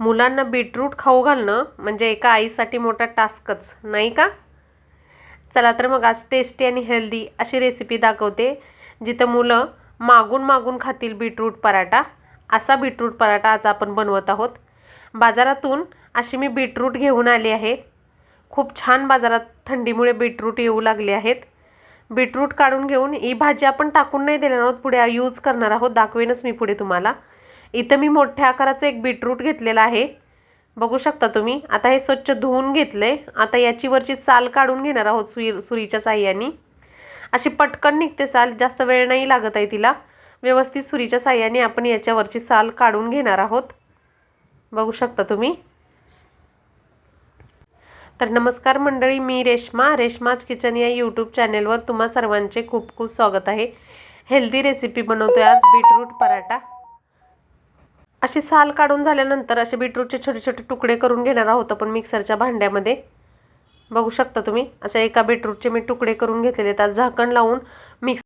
मुलांना बीटरूट खाऊ घालणं म्हणजे एका आईसाठी मोठा टास्कच नाही का? चला तर मग आज टेस्टी आणि हेल्दी अशी रेसिपी दाखवते जिथं मुलं मागून मागून खातील बीटरूट पराठा. असा बीटरूट पराठा आज आपण बनवत आहोत. बाजारातून अशी मी बीटरूट घेऊन आली आहे. खूप छान बाजारात थंडीमुळे बीटरूट येऊ लागले आहेत. बीटरूट काढून घेऊन ही भाजी आपण टाकून नाही देणार आहोत पुढे यूज करणार आहोत दाखवेनच मी पुढे तुम्हाला. इथं मी मोठ्या आकाराचं एक बीटरूट घेतलेलं आहे. बघू शकता तुम्ही आता हे स्वच्छ धुवून घेतले आता याची वरची साल काढून घेणार आहोत सुई सुरीच्या साह्याने. अशी पटकन निघते साल जास्त वेळ नाही लागत आहे तिला. व्यवस्थित सुरीच्या साह्याने आपण याच्यावरची साल काढून घेणार आहोत. बघू शकता तुम्ही. तर नमस्कार मंडळी मी रेश्मा. रेश्माज किचन या यूट्यूब चॅनेलवर तुम्हा सर्वांचे खूप खूप स्वागत आहे. हेल्दी रेसिपी बनवतोय आज बीटरूट पराठा. अशी साल काढून झाल्यानंतर असे बीटरूटचे छोटे छोटे तुकडे करून घेणार आहोत आपण मिक्सरच्या भांड्यामध्ये. बघू शकता तुम्ही अशा एका बीटरूटचे मी तुकडे करून घेतलेले त्यात झाकण लावून मिक्स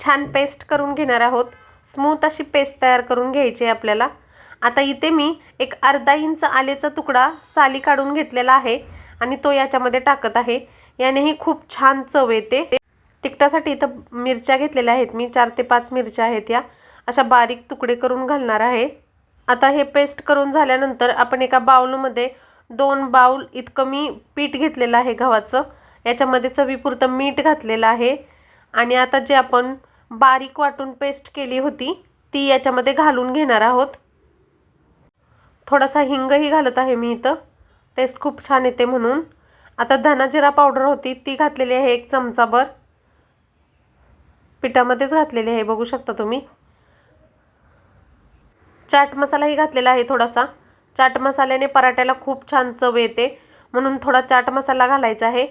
छान पेस्ट करून घेणार आहोत. स्मूथ अशी पेस्ट तयार करून घ्यायची आहे आपल्याला. आता इथे मी एक अर्धा इंच आलेचा तुकडा साली काढून घेतलेला आहे आणि तो याच्यामध्ये टाकत आहे. यानेही खूप छान चव येते. तिखटासाठी इथं मिरच्या घेतलेल्या आहेत. मी चार ते पाच मिरच्या आहेत या. अशा बारीक तुकडे करून घालणार आहे. आता हे पेस्ट करून झाल्यानंतर आपण एका बाउलमध्ये दोन बाउल इतकं मी पीठ घेतलेलं आहे गव्हाचं. याच्यामध्ये चवीपुरतं मीठ घातलेलं आहे. आणि आता जे आपण बारीक वाटून पेस्ट केली होती ती याच्यामध्ये घालून घेणार आहोत. थोडासा हिंगही घालत आहे मी इथं. टेस्ट खूप छान येते म्हणून. आता धनाजिरा पावडर होती ती घातलेली आहे एक चमचाभर. पिठामध्येच घातलेली आहे बघू शकता तुम्ही. चाट मसालाही घातलेला आहे थोडासा. चाट मसाल्याने पराठ्याला खूप छान चव येते. म्हणून थोडा चाट मसाला घालायचा आहे.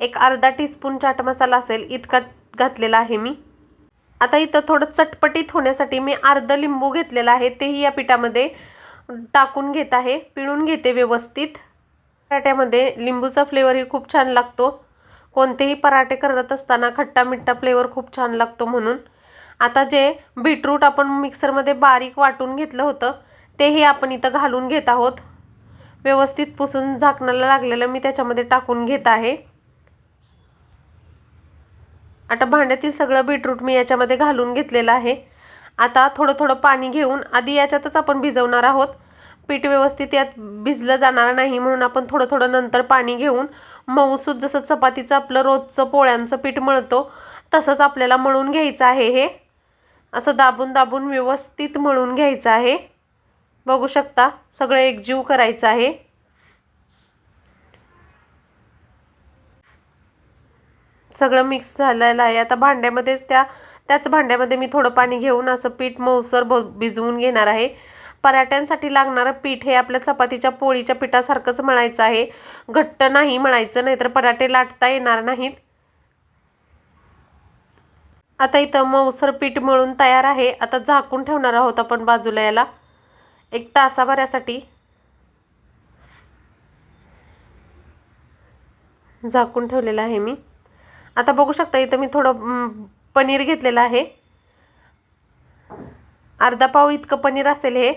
एक अर्धा टीस्पून चाट मसाला असेल इतका घातलेला आहे मी. आता इथं थोडं चटपटीत होण्यासाठी मी अर्धं लिंबू घेतलेला आहे. तेही या पिठामध्ये टाकून घेत आहे. पिळून घेते व्यवस्थित. पराठ्यामध्ये लिंबूचा फ्लेवरही खूप छान लागतो. कोणतेही पराठे करत असताना खट्टा मिठ्ठा फ्लेवर खूप छान लागतो म्हणून. आता जे बीटरूट आपण मिक्सरमध्ये बारीक वाटून घेतलं होतं तेही आपण इथं घालून घेत आहोत. व्यवस्थित पुसून झाकणाला लागलेलं मी त्याच्यामध्ये टाकून घेत आहे. आता भांड्यातील सगळं बीटरूट मी याच्यामध्ये घालून घेतलेलं आहे. आता थोडं थोडं पाणी घेऊन आधी याच्यातच आपण भिजवणार आहोत. पीठ व्यवस्थित यात भिजलं जाणार नाही म्हणून आपण थोडं थोडं नंतर पाणी घेऊन मऊसूत जसं चपातीचं आपलं रोजचं पोळ्यांचं पीठ मळतो तसंच आपल्याला मळून घ्यायचं आहे हे. असं दाबून दाबून व्यवस्थित मळून घ्यायचं आहे. बघू शकता सगळं एकजीव करायचं आहे. सगळं मिक्स झालेलं आहे. आता भांड्यामध्येच त्या त्याच भांड्यामध्ये मी थोडं पाणी घेऊन असं पीठ मऊसर भ भिजवून घेणार आहे. पराठ्यांसाठी लागणारं पीठ हे आपल्या चपातीच्या पोळीच्या पिठासारखंच मळायचं आहे. घट्ट नाही मळायचं नाहीतर पराठे लाटता येणार नाहीत. आता इथं मऊसर पीठ मळून तयार आहे. आता झाकून ठेवणार आहोत आपण बाजूला याला. एक तासाभरासाठी झाकून ठेवलेलं आहे मी. आता बघू शकता इथं मी थोडं पनीर घेतलेलं आहे. अर्धा पाव इतकं पनीर असेल हे.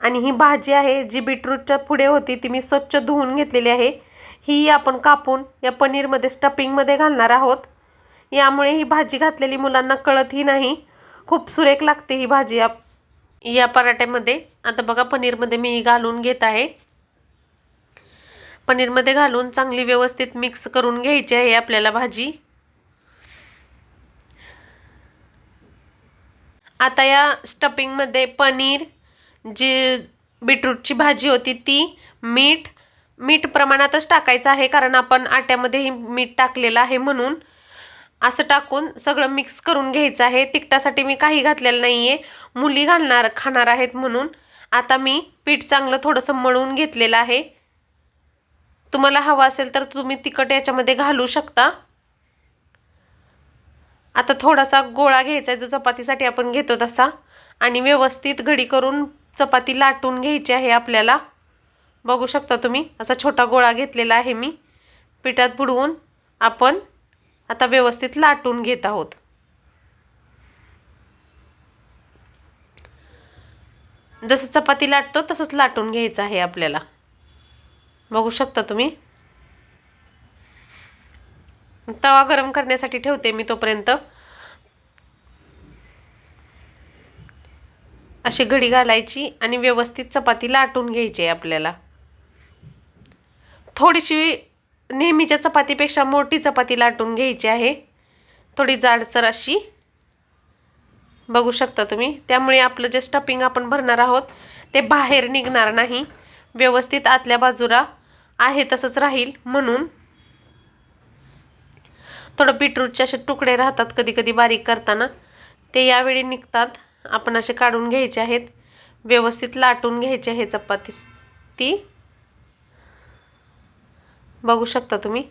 आणि ही भाजी आहे जी बीटरूटच्या पुढे होती ती मी स्वच्छ धुवून घेतलेली आहे. ही आपण कापून या पनीरमध्ये स्टफिंगमध्ये घालणार आहोत. यामुळे ही भाजी घातलेली मुलांना कळतही नाही. खूप सुरेख लागते ही भाजी या या पराठ्यामध्ये. आता बघा पनीरमध्ये मी घालून घेत आहे. पनीरमध्ये घालून चांगली व्यवस्थित मिक्स करून घ्यायची आहे आपल्याला भाजी. आता या स्टफिंगमध्ये पनीर जी बीटरूटची भाजी होती ती मीठ मीठ प्रमाणातच टाकायचं आहे कारण आपण आट्यामध्येही मीठ टाकलेलं आहे म्हणून. असं टाकून सगळं मिक्स करून घ्यायचं आहे. तिखटासाठी मी काही घातलेलं नाही आहे मुली घालणार खाणार आहेत म्हणून. आता मी पीठ चांगलं थोडंसं मळून घेतलेलं आहे. तुम्हाला हवं असेल तर तुम्ही तिखट याच्यामध्ये घालू शकता. आता थोडासा गोळा घ्यायचा आहे. जो चपातीसाठी आपण घेतो तसा. आणि व्यवस्थित घडी करून चपाती लाटून घ्यायची आहे आपल्याला. बघू शकता तुम्ही. असा छोटा गोळा घेतलेला आहे मी. पिठात बुडवून आपण आता व्यवस्थित लाटून घेत आहोत. जसं चपाती लाटतो तसंच लाटून घ्यायचं आहे आपल्याला. बघू शकता तुम्ही? तवा गरम करण्यासाठी ठेवते मी तोपर्यंत. अशी घडी घालायची आणि व्यवस्थित चपाती लाटून घ्यायची आहे आपल्याला. थोडीशी नेहमीच्या चपातीपेक्षा मोठी चपाती लाटून घ्यायची आहे. थोडी जाडसर अशी. बघू शकता तुम्ही. त्यामुळे आपलं जे स्टफिंग आपण भरणार आहोत ते बाहेर निघणार नाही. व्यवस्थित आतल्या बाजूला आहे तसंच राहील म्हणून. थोडं बीटरूटचे असे तुकडे राहतात कधी कधी बारीक करताना. ते यावेळी निघतात. आपण असे काढून घ्यायचे आहेत. व्यवस्थित लाटून घ्यायचे आहे चपाती ती. बघू शकता तुम्ही.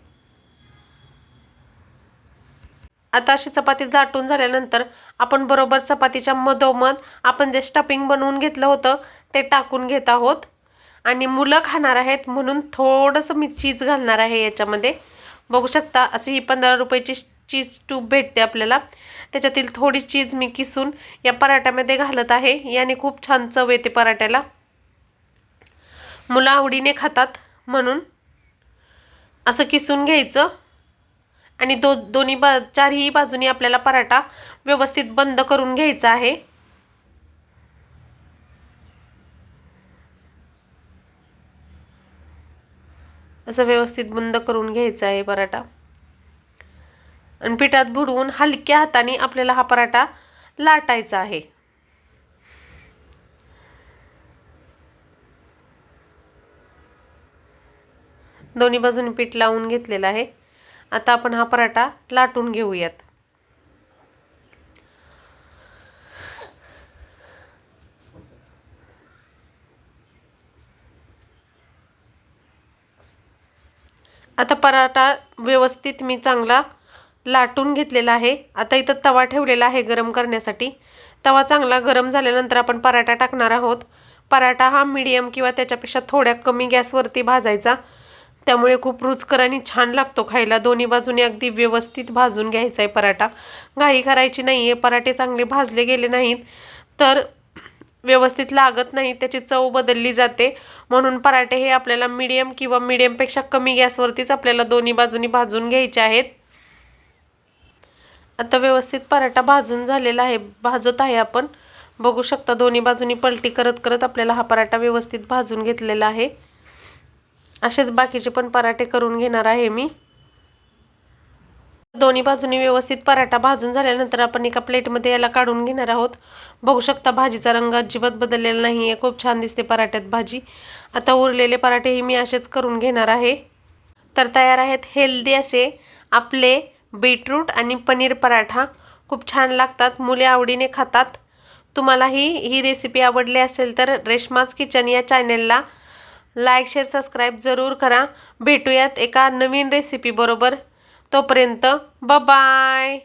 आता अशी चपाती दाटून झाल्यानंतर आपण बरोबर चपातीच्या मधोमध आपण जे स्टफिंग बनवून घेतलं होतं ते टाकून घेत आहोत. आणि मुलं खाणार आहेत म्हणून थोडंसं मी चीज घालणार आहे याच्यामध्ये. बघू शकता अशी ही पंधरा रुपयाची चीज ट्यूब भेटते आपल्याला. त्याच्यातील थोडी चीज मी किसून या पराठ्यामध्ये घालत आहे. याने खूप छान चव येते पराठ्याला. मुलं आवडीने खातात म्हणून. असं किसून घ्यायचं. आणि दो दोन्ही बा चारही बाजूनी आपल्याला पराठा व्यवस्थित बंद करून घ्यायचा आहे. असं व्यवस्थित बंद करून घ्यायचा आहे पराठा. आणि पिठात बुडवून हलक्या हाताने आपल्याला हा पराठा लाटायचा आहे. दोन्ही बाजूंनी पीठ लावून घेतलेलं आहे. आता आपण हा पराठा लाटून घेऊयात. आता पराठा व्यवस्थित मी चांगला लाटून घेतलेला आहे. आता इथं तवा ठेवलेला आहे गरम करण्यासाठी. तवा चांगला गरम झाल्यानंतर आपण पराठा टाकणार आहोत. पराठा हा मीडियम किंवा त्याच्यापेक्षा थोड्या कमी गॅसवरती भाजायचा. त्यामुळे खूप रुचकर आणि छान लागतो खायला. दोन्ही बाजूने अगदी व्यवस्थित भाजून घ्यायचा आहे पराठा. घाई करायची नाही आहे पराठे चांगले भाजले गेले नाहीत तर व्यवस्थित लागत नाही. त्याची चव बदलली जाते. म्हणून पराठे हे आपल्याला मीडियम किंवा मीडियमपेक्षा कमी गॅसवरतीच आपल्याला दोन्ही बाजूनी भाजून घ्यायचे आहेत. आता व्यवस्थित पराठा भाजून झालेला आहे. भाजत आहे आपण. बघू शकता दोन्ही बाजूनी पलटी करत करत आपल्याला हा पराठा व्यवस्थित भाजून घेतलेला आहे. असेच बाकीचे पण पराठे करून घेणार आहे मी. दोन्ही बाजूनी व्यवस्थित पराठा भाजून झाल्यानंतर आपण एका प्लेटमध्ये याला काढून घेणार आहोत. बघू शकता भाजीचा रंग अजिबात बदललेला नाही आहे खूप छान दिसते पराठ्यात भाजी. आता उरलेले पराठेही मी असेच करून घेणार आहे. तर तयार आहेत हेल्दी असे आपले बीटरूट आणि पनीर पराठा. खूप छान लागतात. मुले आवडीने खातात. तुम्हालाही ही रेसिपी आवडली असेल तर रेशमाज किचन या चॅनेलला लाईक शेअर सबस्क्राईब जरूर करा. भेटूयात एका नवीन रेसिपीबरोबर तोपर्यंत बाय